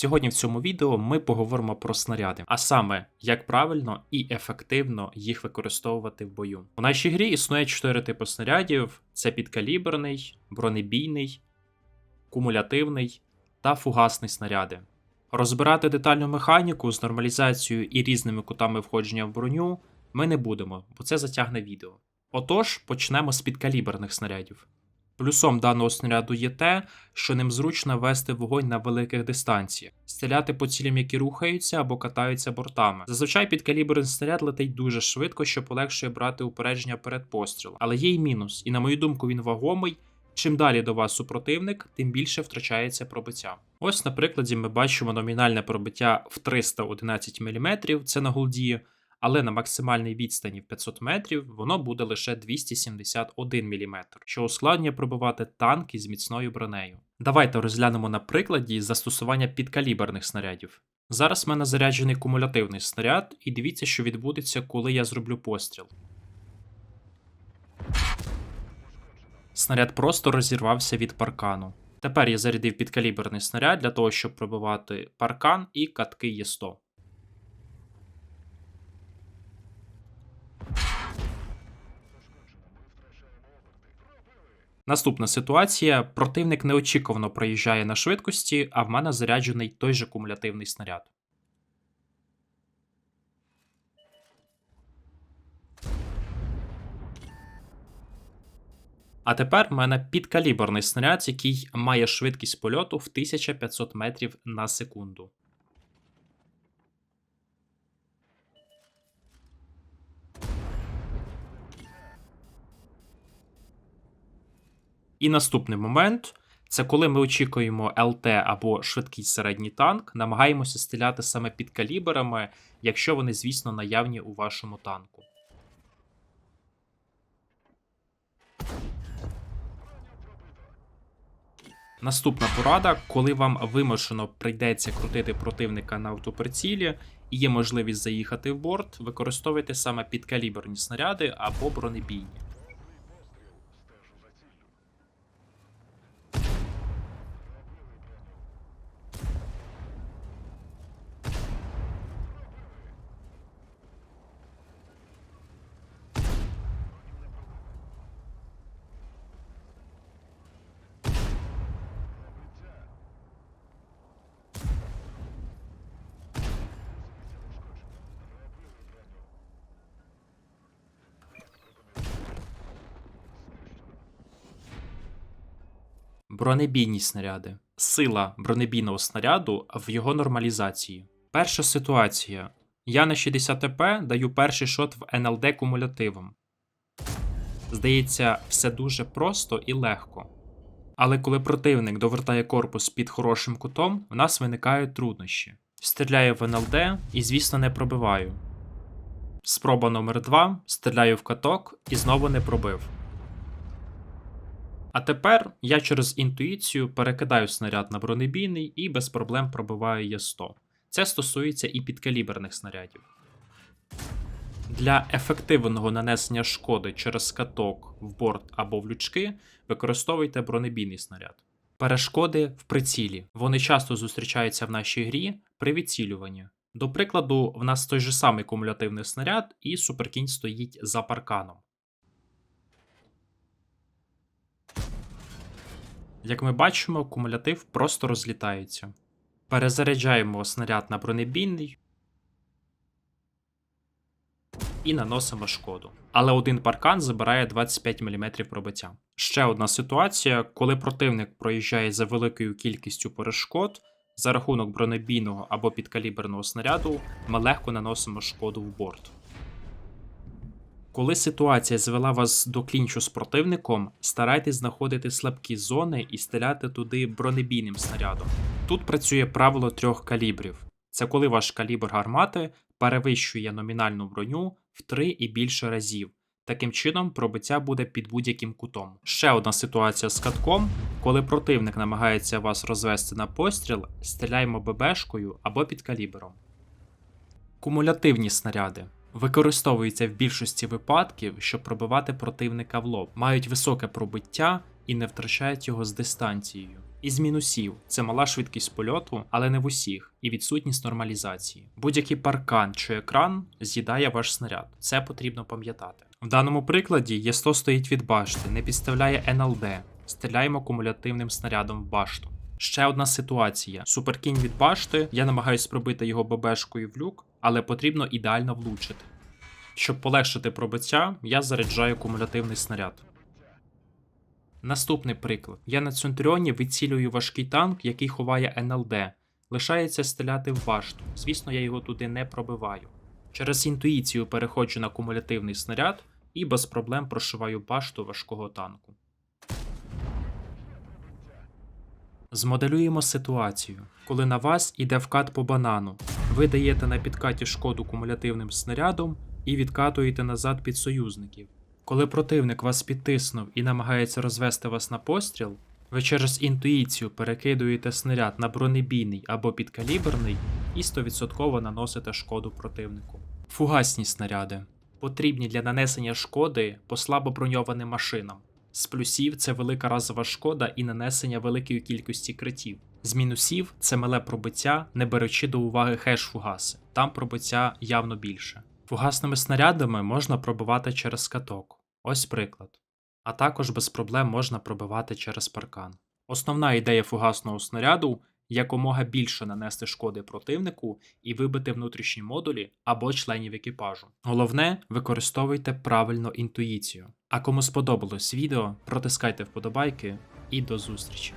Сьогодні в цьому відео ми поговоримо про снаряди, а саме як правильно і ефективно їх використовувати в бою. У нашій грі існує чотири типи снарядів: це підкаліберний, бронебійний, кумулятивний та фугасний снаряди. Розбирати детальну механіку з нормалізацією і різними кутами входження в броню ми не будемо, бо це затягне відео. Отож, почнемо з підкаліберних снарядів. Плюсом даного снаряду є те, що ним зручно вести вогонь на великих дистанціях, стріляти по цілям, які рухаються або катаються бортами. Зазвичай підкаліберний снаряд летить дуже швидко, що полегшує брати упередження перед пострілом. Але є й мінус, і на мою думку, він вагомий. Чим далі до вас супротивник, тим більше втрачається пробиття. Ось на прикладі ми бачимо номінальне пробиття в 311 мм, це на голді, але на максимальній відстані в 500 метрів воно буде лише 271 мм, що ускладнює пробивати танки з міцною бронею. Давайте розглянемо на прикладі застосування підкаліберних снарядів. Зараз в мене заряджений кумулятивний снаряд, і дивіться, що відбудеться, коли я зроблю постріл. Снаряд просто розірвався від паркану. Тепер я зарядив підкаліберний снаряд для того, щоб пробивати паркан і катки Є100. Наступна ситуація: противник неочікувано проїжджає на швидкості, а в мене заряджений той же кумулятивний снаряд. А тепер в мене підкаліберний снаряд, який має швидкість польоту в 1500 метрів на секунду. І наступний момент це коли ми очікуємо ЛТ або швидкий середній танк, намагаємося стріляти саме під каліберами, якщо вони, звісно, наявні у вашому танку. Наступна порада, коли вам вимушено прийдеться крутити противника на автоприцілі і є можливість заїхати в борт, використовуйте саме підкаліберні снаряди або бронебійні. Бронебійні снаряди. Сила бронебійного снаряду в його нормалізації. Перша ситуація. Я на 60 ТП даю перший шот в НЛД кумулятивом. Здається, все дуже просто і легко. Але коли противник довертає корпус під хорошим кутом, в нас виникають труднощі. Стріляю в НЛД і, звісно, не пробиваю. Спроба номер 2 стріляю в каток і знову не пробив. А тепер я через інтуїцію перекидаю снаряд на бронебійний і без проблем пробиваю Є100. Це стосується і підкаліберних снарядів. Для ефективного нанесення шкоди через каток в борт або в лючки використовуйте бронебійний снаряд. Перешкоди в прицілі. Вони часто зустрічаються в нашій грі при відцілюванні. До прикладу, в нас той же самий кумулятивний снаряд, і суперкінь стоїть за парканом. Як ми бачимо, кумулятив просто розлітається. Перезаряджаємо снаряд на бронебійний і наносимо шкоду. Але один паркан забирає 25 мм пробиття. Ще одна ситуація, коли противник проїжджає за великою кількістю перешкод, за рахунок бронебійного або підкаліберного снаряду, ми легко наносимо шкоду в борт. Коли ситуація звела вас до клінчу з противником, старайтесь знаходити слабкі зони і стріляти туди бронебійним снарядом. Тут працює правило трьох калібрів: це коли ваш калібр гармати перевищує номінальну броню в 3 і більше разів. Таким чином, пробиття буде під будь-яким кутом. Ще одна ситуація з катком, коли противник намагається вас розвести на постріл, стріляємо ББшкою або під калібром. Кумулятивні снаряди. Використовуються в більшості випадків, щоб пробивати противника в лоб, мають високе пробиття і не втрачають його з дистанцією. Із мінусів це мала швидкість польоту, але не в усіх, і відсутність нормалізації. Будь-який паркан чи екран з'їдає ваш снаряд. Це потрібно пам'ятати. В даному прикладі Є100 стоїть від башти, не підставляє НЛД. Стріляємо кумулятивним снарядом в башту. Ще одна ситуація: суперкінь від башти. Я намагаюсь пробити його ББшкою в люк, але потрібно ідеально влучити. Щоб полегшити пробиття, я заряджаю кумулятивний снаряд. Наступний приклад. Я на Центуріоні вицілюю важкий танк, який ховає НЛД. Лишається стріляти в башту. Звісно, я його туди не пробиваю. Через інтуїцію переходжу на кумулятивний снаряд і без проблем прошиваю башту важкого танку. Змоделюємо ситуацію, коли на вас іде вкат по банану. Ви даєте на підкаті шкоду кумулятивним снарядом і відкатуєте назад під союзників. Коли противник вас підтиснув і намагається розвести вас на постріл, ви через інтуїцію перекидуєте снаряд на бронебійний або підкаліберний і 100% наносите шкоду противнику. Фугасні снаряди потрібні для нанесення шкоди по слабо броньованим машинам. З плюсів це велика разова шкода і нанесення великої кількості критів. З мінусів це мале пробиття, не беручи до уваги хеш-фугаси. Там пробиття явно більше. Фугасними снарядами можна пробивати через каток. Ось приклад. А також без проблем можна пробивати через паркан. Основна ідея фугасного снаряду якомога більше нанести шкоди противнику і вибити внутрішні модулі або членів екіпажу. Головне, використовуйте правильно інтуїцію. А кому сподобалось відео, протискайте вподобайки і до зустрічі!